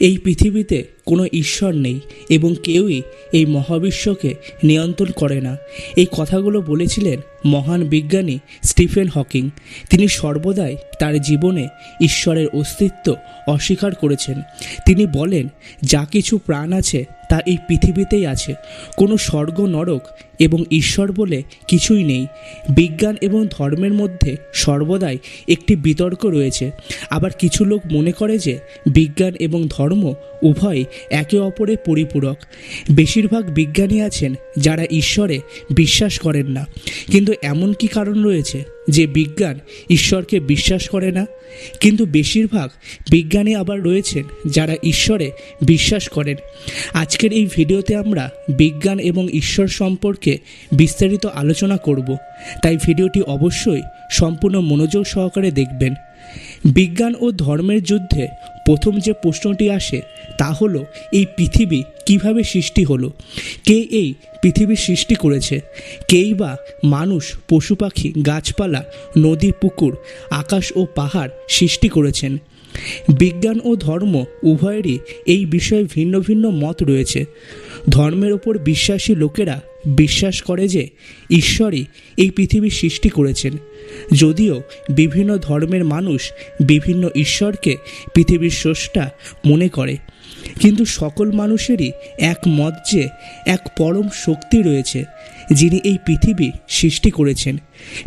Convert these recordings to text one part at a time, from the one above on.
এই পৃথিবীতে কোনো ঈশ্বর নেই এবং কেউই এই মহাবিশ্বকে নিয়ন্ত্রণ করে না। এই কথাগুলো বলেছিলেন মহান বিজ্ঞানী স্টিফেন হকিং। তিনি সর্বদাই তার জীবনে ঈশ্বরের অস্তিত্ব অস্বীকার করেছেন। তিনি বলেন, যা কিছু প্রাণ আছে তা এই পৃথিবীতেই আছে। কোনো স্বর্গ নরক এবং ঈশ্বর বলে কিছুই নেই। বিজ্ঞান এবং ধর্মের মধ্যে সর্বদাই একটি বিতর্ক রয়েছে। আবার কিছু লোক মনে করে যে বিজ্ঞান এবং ধর্ম উভয় একে অপরের পরিপূরক। বেশিরভাগ বিজ্ঞানী আছেন যারা ঈশ্বরে বিশ্বাস করেন না। কিন্তু এমন কি কারণ রয়েছে? যে বিজ্ঞান ঈশ্বরকে বিশ্বাস করে না, কিন্তু বেশিরভাগ বিজ্ঞানী আবার রয়েছেন যারা ঈশ্বরে বিশ্বাস করেন। আজকের এই ভিডিওতে আমরা বিজ্ঞান এবং ঈশ্বর সম্পর্কে বিস্তারিত আলোচনা করব, তাই ভিডিওটি অবশ্যই সম্পূর্ণ মনোযোগ সহকারে দেখবেন। বিজ্ঞান ও ধর্মের যুদ্ধে প্রথম যে প্রশ্নটি আসে, তা হলো, এই পৃথিবী কীভাবে সৃষ্টি হলো? কে এই পৃথিবী সৃষ্টি করেছে? কেই বা মানুষ, পশু পাখি, গাছপালা, নদী, পুকুর, আকাশ ও পাহাড় সৃষ্টি করেছেন? বিজ্ঞান ও ধর্ম উভয়েরই এই বিষয়ে ভিন্ন ভিন্ন মত রয়েছে। ধর্মের ওপর বিশ্বাসী লোকেরা বিশ্বাস করে যে ঈশ্বরই এই পৃথিবী সৃষ্টি করেছেন। যদিও বিভিন্ন ধর্মের মানুষ বিভিন্ন ঈশ্বরকে পৃথিবীর স্রষ্টা মনে করে। কিন্তু সকল মানুষেরই এক মত যে এক পরম শক্তি রয়েছে, যিনি এই পৃথিবী সৃষ্টি করেছেন।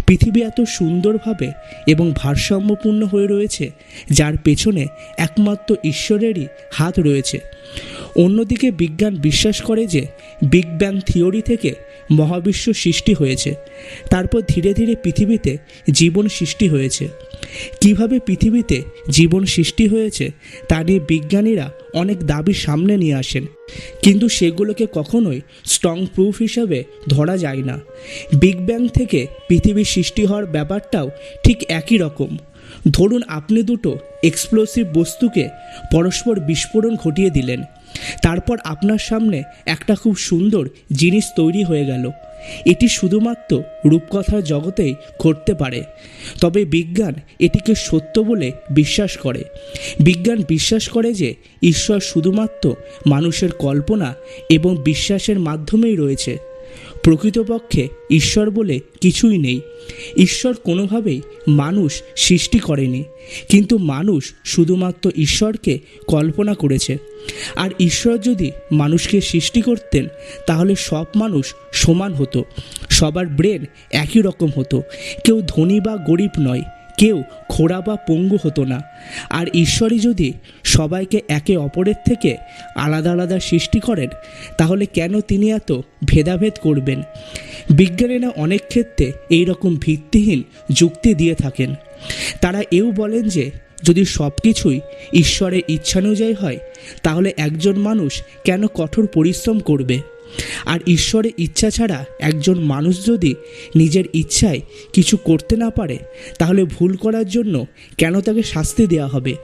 পৃথিবী এত সুন্দরভাবে এবং ভারসাম্যপূর্ণ হয়ে রয়েছে, যার পেছনে একমাত্র ঈশ্বরেরই হাত রয়েছে। অন্যদিকে বিজ্ঞান বিশ্বাস করে যে বিগ ব্যাং থিওরি থেকে মহাবিশ্ব সৃষ্টি হয়েছে, তারপর ধীরে ধীরে পৃথিবীতে জীবন সৃষ্টি হয়েছে। কীভাবে পৃথিবীতে জীবন সৃষ্টি হয়েছে, তা নিয়ে বিজ্ঞানীরা অনেক দাবি সামনে নিয়ে আসেন। কিন্তু সেগুলোকে কখনোই স্ট্রং প্রুফ হিসাবে ধরা যায় না। বিগ ব্যাং থেকে পৃথিবীর সৃষ্টি হওয়ার ব্যাপারটাও ঠিক একই রকম। ধরুন আপনি দুটো এক্সপ্লোসিভ বস্তুকে পরস্পর বিস্ফোরণ ঘটিয়ে দিলেন। তারপর আপনার সামনে একটা খুব সুন্দর জিনিস তৈরি হয়ে গেল। এটি শুধুমাত্র রূপকথার জগতেই ঘটতে পারে। তবে বিজ্ঞান এটিকে সত্য বলে বিশ্বাস করে। বিজ্ঞান বিশ্বাস করে যে ঈশ্বর শুধুমাত্র মানুষের কল্পনা এবং বিশ্বাসের মাধ্যমেই রয়েছে। প্রকৃতপক্ষে ঈশ্বর বলে কিছুই নেই। ঈশ্বর কোনোভাবেই মানুষ সৃষ্টি করেনি, কিন্তু মানুষ শুধুমাত্র ঈশ্বরকে কল্পনা করেছে। আর ঈশ্বর যদি মানুষকে সৃষ্টি করতেন, তাহলে সব মানুষ সমান হতো, সবার ব্রেন একই রকম হতো। কেউ ধনী বা গরিব নয় কেউ খোড়া বা পঙ্গু হতো না। আর ঈশ্বরই যদি সবাইকে একে অপরের থেকে আলাদা আলাদা সৃষ্টি করেন, তাহলে কেন তিনি এত ভেদাভেদ করবেন? বিজ্ঞানীরা অনেক ক্ষেত্রে এই রকম ভিত্তিহীন যুক্তি দিয়ে থাকেন। তারা এও বলেন যে, যদি সব কিছুই ঈশ্বরের ইচ্ছানুযায়ী হয়, তাহলে একজন মানুষ কেন কঠোর পরিশ্রম করবে? আর ঈশ্বরের ইচ্ছা ছাড়া একজন মানুষ যদি নিজের ইচ্ছায় কিছু করতে না পারে, তাহলে ভুল করার জন্য কেন তাকে শাস্তি দেওয়া হবে?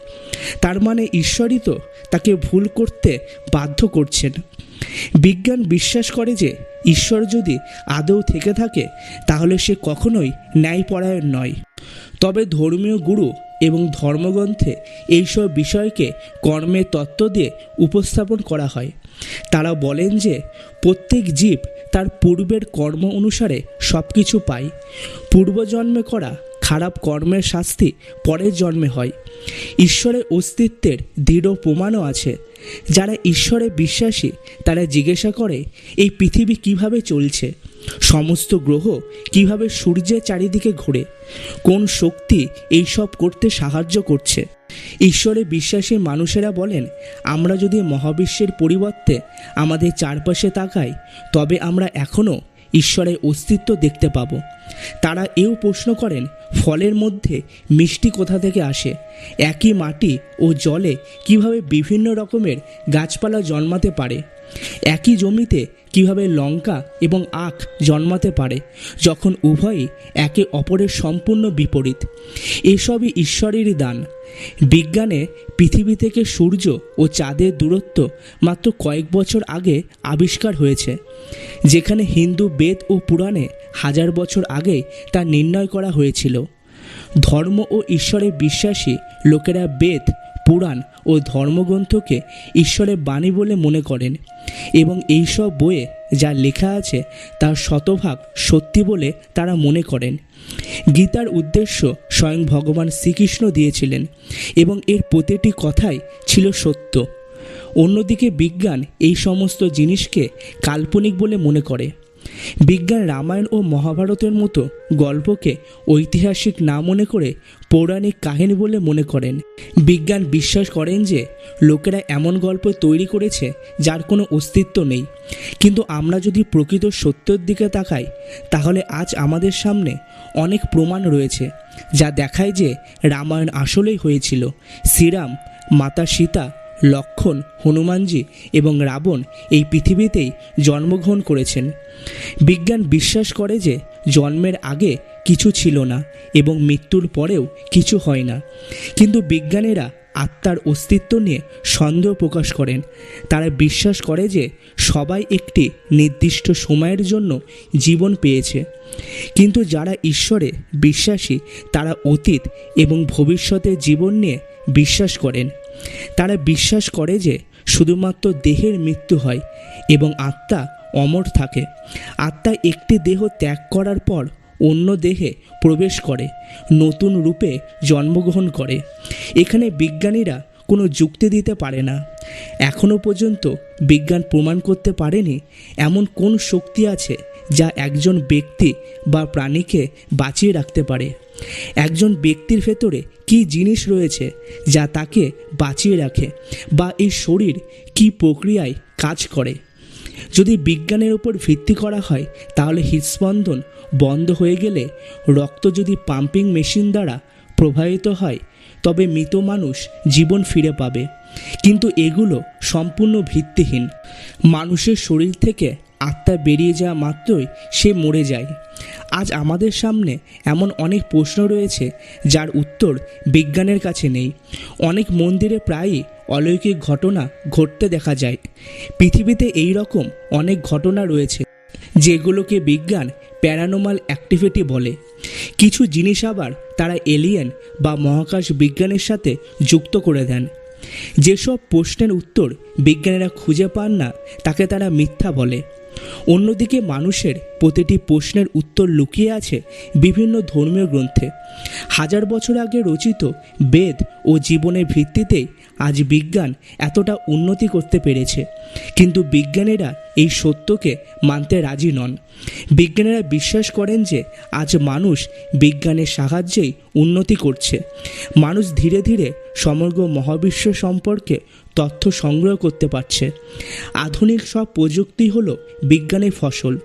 তার মানে ঈশ্বরই তো তাকে ভুল করতে বাধ্য করছেন। বিজ্ঞান বিশ্বাস করে যে ঈশ্বর যদি আদৌ থেকে থাকে, তাহলে সে কখনোই ন্যায়পরায়ণ নয়। তবে ধর্মীয় গুরু এবং ধর্মগ্রন্থে এইসব বিষয়কে কর্মের তত্ত্ব দিয়ে উপস্থাপন করা হয়। তারা বলেন যে, প্রত্যেক জীব তার পূর্বের কর্ম অনুসারে সব কিছু পায় পূর্বজন্মে করা খারাপ কর্মের শাস্তি পরের জন্মে হয়। ঈশ্বরের অস্তিত্বের দৃঢ় প্রমাণও আছে। যারা ঈশ্বরে বিশ্বাসী, তারা জিজ্ঞাসা করে, এই পৃথিবী কীভাবে চলছে? সমস্ত গ্রহ কীভাবে সূর্যের চারিদিকে ঘোরে? কোন শক্তি এইসব করতে সাহায্য করছে? ঈশ্বরে বিশ্বাসী মানুষেরা বলেন, আমরা যদি মহাবিশ্বের পরিবর্তে আমাদের চারপাশে তাকাই, তবে আমরা এখনও ঈশ্বরের অস্তিত্ব দেখতে পাব। তারা এও প্রশ্ন করেন, ফলের মধ্যে মিষ্টি কোথা থেকে আসে? একই মাটি ও জলে কীভাবে বিভিন্ন রকমের গাছপালা জন্মাতে পারে? একই জমিতে কীভাবে লঙ্কা এবং আখ জন্মাতে পারে যখন উভয়ই একে অপরের সম্পূর্ণ বিপরীত? এসবই ঈশ্বরেরই দান। বিজ্ঞানে পৃথিবী থেকে সূর্য ও চাঁদের দূরত্ব মাত্র কয়েক বছর আগে আবিষ্কার হয়েছে, যেখানে হিন্দু বেদ ও পুরাণে হাজার বছর আগে তা নির্ণয় করা হয়েছিল। ধর্ম ও ঈশ্বরে বিশ্বাসী লোকেরা বেদ পুরাণ ও ধর্মগ্রন্থকে ঈশ্বরের বাণী বলে মনে করেন এবং এইসব বইয়ে যা লেখা আছে তার শতভাগ সত্যি বলে তারা মনে করেন। গীতার উদ্দেশ্য স্বয়ং ভগবান শ্রীকৃষ্ণ দিয়েছিলেন এবং এর প্রতিটি কথাই ছিল সত্য। অন্যদিকে বিজ্ঞান এই সমস্ত জিনিসকে কাল্পনিক বলে মনে করে। বিজ্ঞান রামায়ণ ও মহাভারতের মতো গল্পকে ঐতিহাসিক না মনে করে পৌরাণিক কাহিনী বলে মনে করেন। বিজ্ঞান বিশ্বাস করেন যে, লোকেরা এমন গল্প তৈরি করেছে যার কোনো অস্তিত্ব নেই। কিন্তু আমরা যদি প্রকৃত সত্যের দিকে তাকাই, তাহলে আজ আমাদের সামনে অনেক প্রমাণ রয়েছে, যা দেখায় যে রামায়ণ আসলেই হয়েছিল। শ্রীরাম, মাতা সীতা, লক্ষণ, হনুমানজি এবং রাবণ এই পৃথিবীতেই জন্মগ্রহণ করেছেন। বিজ্ঞান বিশ্বাস করে যে, জন্মের আগে কিছু ছিল না এবং মৃত্যুর পরেও কিছু হয় না। কিন্তু বিজ্ঞানীরা আত্মার অস্তিত্ব নিয়ে সন্দেহ প্রকাশ করেন। তারা বিশ্বাস করে যে সবাই একটি নির্দিষ্ট সময়ের জন্য জীবন পেয়েছে। কিন্তু যারা ঈশ্বরে বিশ্বাসী, তারা অতীত এবং ভবিষ্যতের জীবন নিয়ে বিশ্বাস করেন। তারা বিশ্বাস করে যে শুধুমাত্র দেহের মৃত্যু হয় এবং আত্মা অমর থাকে। আত্মা একটি দেহ ত্যাগ করার পর অন্য দেহে প্রবেশ করে, নতুন রূপে জন্মগ্রহণ করে। এখানে বিজ্ঞানীরা কোনো যুক্তি দিতে পারে না। এখনও পর্যন্ত বিজ্ঞান প্রমাণ করতে পারেনি এমন কোন শক্তি আছে যা একজন ব্যক্তি বা প্রাণীকে বাঁচিয়ে রাখতে পারে। একজন ব্যক্তির ভেতরে কি জিনিস রয়েছে যা তাকে বাঁচিয়ে রাখে বা এই শরীর কি প্রক্রিয়ায় কাজ করে? যদি বিজ্ঞানের উপর ভিত্তি করা হয়, তাহলে হৃদস্পন্দন বন্ধ হয়ে গেলে রক্ত যদি পাম্পিং মেশিন দ্বারা প্রবাহিত হয়, তবে মৃত মানুষ জীবন ফিরে পাবে। কিন্তু এগুলো সম্পূর্ণ ভিত্তিহীন। মানুষের শরীর থেকে আত্মা বেরিয়ে যাওয়া মাত্রই সে মরে যায়। আজ আমাদের সামনে এমন অনেক প্রশ্ন রয়েছে, যার উত্তর বিজ্ঞানের কাছে নেই। অনেক মন্দিরে প্রায়ই অলৌকিক ঘটনা ঘটতে দেখা যায়। পৃথিবীতে এই রকম অনেক ঘটনা রয়েছে, যেগুলোকে বিজ্ঞান প্যারানোমাল অ্যাক্টিভিটি বলে। কিছু জিনিস আবার তারা এলিয়েন বা মহাকাশ বিজ্ঞানের সাথে যুক্ত করে দেন। যেসব প্রশ্নের উত্তর বিজ্ঞানীরা খুঁজে পান না, তাকে তারা মিথ্যা বলে। অন্যদিকে মানুষের প্রতিটি প্রশ্নের উত্তর লুকিয়ে আছে বিভিন্ন ধর্মীয় গ্রন্থে। হাজার বছর আগে রচিত বেদ ও জীবনের ভিত্তিতেই আজ বিজ্ঞান এতটা উন্নতি করতে পেরেছে। কিন্তু বিজ্ঞানীরা এই সত্যকে মানতে রাজি নন। বিজ্ঞানীরা বিশ্বাস করেন যে আজ মানুষ বিজ্ঞানের সাহায্যেই উন্নতি করছে। মানুষ ধীরে ধীরে সমগ্র মহাবিশ্ব সম্পর্কে তথ্য সংগ্রহ করতে পারছে। আধুনিক সব প্রযুক্তি হলো বিজ্ঞানের ফসল।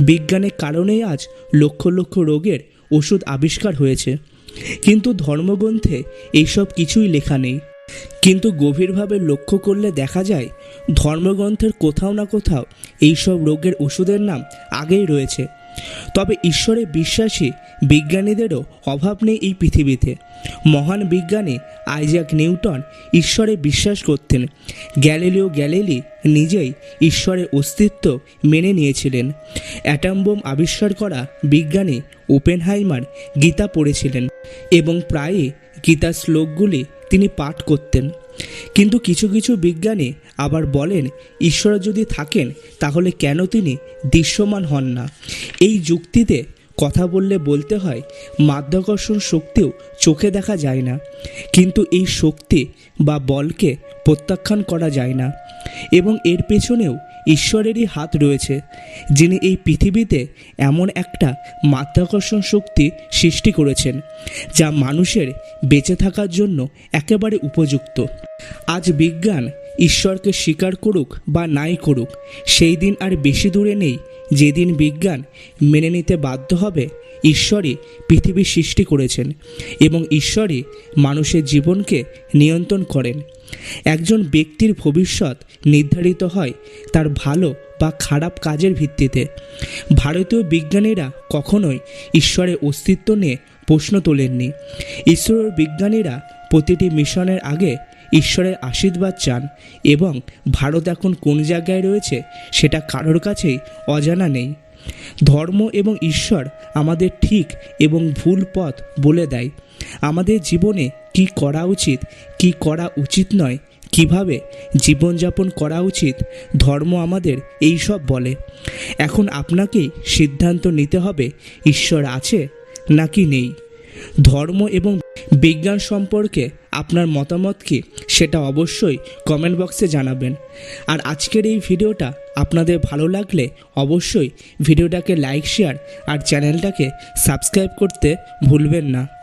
বিজ্ঞানের কারণেই আজ লক্ষ লক্ষ রোগের ওষুধ আবিষ্কার হয়েছে। কিন্তু ধর্মগ্রন্থে এইসব কিছুই লেখা নেই। কিন্তু গভীরভাবে লক্ষ্য করলে দেখা যায়, ধর্মগ্রন্থের কোথাও না কোথাও এইসব রোগের ওষুধের নাম আগেই রয়েছে। তবে ঈশ্বরে বিশ্বাসী বিজ্ঞানীদেরও অভাব নেই এই পৃথিবীতে। মহান বিজ্ঞানী আইজাক নিউটন ঈশ্বরে বিশ্বাস করতেন। গ্যালিলিও গ্যালিলি নিজেই ঈশ্বরের অস্তিত্ব মেনে নিয়েছিলেন। অ্যাটম বোম আবিষ্কার করা বিজ্ঞানী ওপেনহাইমার গীতা পড়েছিলেন এবং প্রায়ই গীতার শ্লোকগুলি তিনি পাঠ করতেন। কিন্তু কিছু কিছু বিজ্ঞানী আবার বলেন, ঈশ্বর যদি থাকেন, তাহলে কেন তিনি দৃশ্যমান হন না? এই যুক্তিতে কথা বললে বলতে হয়, মাধ্যাকর্ষণ শক্তিও চোখে দেখা যায় না। কিন্তু এই শক্তি বা বলকে প্রত্যাখ্যান করা যায় না। এবং এর পেছনেও ঈশ্বরেরই হাত রয়েছে, যিনি এই পৃথিবীতে এমন একটা মাধ্যাকর্ষণ শক্তি সৃষ্টি করেছেন, যা মানুষের বেঁচে থাকার জন্য একেবারে উপযুক্ত। আজ বিজ্ঞান ঈশ্বরকে স্বীকার করুক বা নাই করুক, সেই দিন আর বেশি দূরে নেই যেদিন বিজ্ঞান মেনে নিতে বাধ্য হবে, ঈশ্বরই পৃথিবী সৃষ্টি করেছেন এবং ঈশ্বরই মানুষের জীবনকে নিয়ন্ত্রণ করেন। একজন ব্যক্তির ভবিষ্যৎ নির্ধারিত হয় তার ভালো বা খারাপ কাজের ভিত্তিতে। ভারতীয় বিজ্ঞানীরা কখনোই ঈশ্বরের অস্তিত্ব নিয়ে প্রশ্ন তোলেননি। ঈশ্বরের বিজ্ঞানীরা প্রতিটি মিশনের আগে ঈশ্বরের আশীর্বাদ চান এবং ভারত এখন কোন জায়গায় রয়েছে সেটা কারোর কাছেই অজানা নেই। ধর্ম এবং ঈশ্বর আমাদের ঠিক এবং ভুল পথ বলে দেয়। আমাদের জীবনে কি করা উচিত, কি করা উচিত নয়, কীভাবে জীবনযাপন করা উচিত, ধর্ম আমাদের এই সব বলে। এখন আপনাকেই সিদ্ধান্ত নিতে হবে, ঈশ্বর আছে নাকি নেই। ধর্ম এবং বিজ্ঞান সম্পর্কে আপনার মতামত কি সেটা অবশ্যই কমেন্ট বক্সে জানাবেন। আর আজকের এই ভিডিওটা আপনাদের ভালো লাগলে অবশ্যই ভিডিওটাকে লাইক শেয়ার আর চ্যানেলটাকে সাবস্ক্রাইব করতে ভুলবেন না।